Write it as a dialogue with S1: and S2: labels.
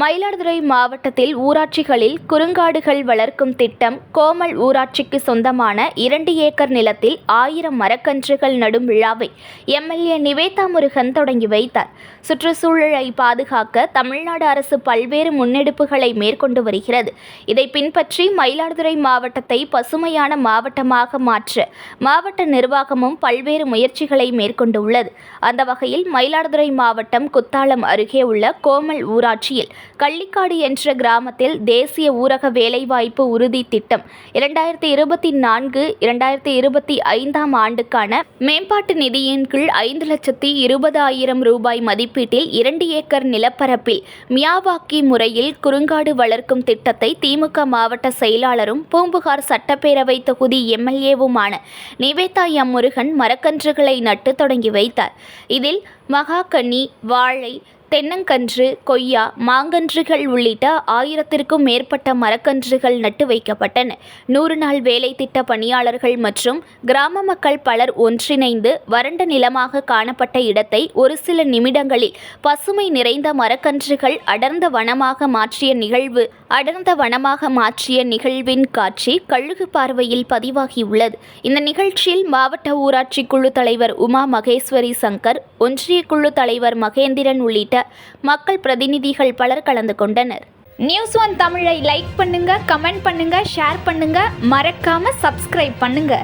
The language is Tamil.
S1: மயிலாடுதுறை மாவட்டத்தில் ஊராட்சிகளில் குறுங்காடுகள் வளர்க்கும் திட்டம் கோமல் ஊராட்சிக்கு சொந்தமான இரண்டு ஏக்கர் நிலத்தில் ஆயிரம் மரக்கன்றுகள் நடும் விழாவை எம்எல்ஏ நிவேதா முருகன் தொடங்கி வைத்தார். சுற்றுச்சூழலை பாதுகாக்க தமிழ்நாடு அரசு பல்வேறு முன்னெடுப்புகளை மேற்கொண்டு வருகிறது. இதை பின்பற்றி மயிலாடுதுறை மாவட்டத்தை பசுமையான மாவட்டமாக மாற்ற மாவட்ட நிர்வாகமும் பல்வேறு முயற்சிகளை மேற்கொண்டுள்ளது. அந்த வகையில் மயிலாடுதுறை மாவட்டம் குத்தாலம் அருகே உள்ள கோமல் ஊராட்சியில் கள்ளிக்காடு என்ற கிராமத்தில் தேசிய ஊரக வேலைவாய்ப்பு உறுதி திட்டம் இரண்டாயிரத்தி இருபத்தி நான்கு இரண்டாயிரத்தி இருபத்தி ஐந்தாம் ஆண்டுக்கான மேம்பாட்டு நிதியின் கீழ் ஐந்து லட்சத்தி இருபதாயிரம் ரூபாய் மதிப்பீட்டில் இரண்டு ஏக்கர் நிலப்பரப்பில் மியாவாக்கி முறையில் குறுங்காடு வளர்க்கும் திட்டத்தை திமுக மாவட்ட செயலாளரும் பூம்புகார் சட்டப்பேரவை தொகுதி எம்எல்ஏவுமான நிவேதா எம் முருகன் மரக்கன்றுகளை நட்டு தொடங்கி வைத்தார். இதில் மகாகனி வாழை தென்னங்கன்று கொய்யா மாங்கன்றுகள் உள்ளிட்ட ஆயிரத்திற்கும் மேற்பட்ட மரக்கன்றுகள் நட்டு வைக்கப்பட்டன. நூறு நாள் வேலை திட்ட பணியாளர்கள் மற்றும் கிராம மக்கள் பலர் ஒன்றிணைந்து வறண்ட நிலமாக காணப்பட்ட இடத்தை ஒரு சில நிமிடங்களில் பசுமை நிறைந்த மரக்கன்றுகள் அடர்ந்த வனமாக மாற்றிய நிகழ்வு அடர்ந்த வனமாக மாற்றிய நிகழ்வின் காட்சி கழுகு பார்வையில் பதிவாகியுள்ளது. இந்த நிகழ்ச்சியில் மாவட்ட ஊராட்சி குழு தலைவர் உமா மகேஸ்வரி சங்கர் ஒன்றிய குழு தலைவர் மகேந்திரன் உள்ளிட்ட உள்ளிட்ட மக்கள் பிரதிநிதிகள் பலர் கலந்து கொண்டனர். நியூஸ் ஒன் தமிழை லைக் பண்ணுங்க கமெண்ட் பண்ணுங்க ஷேர் பண்ணுங்க. மறக்காம சப்ஸ்கிரைப் பண்ணுங்க.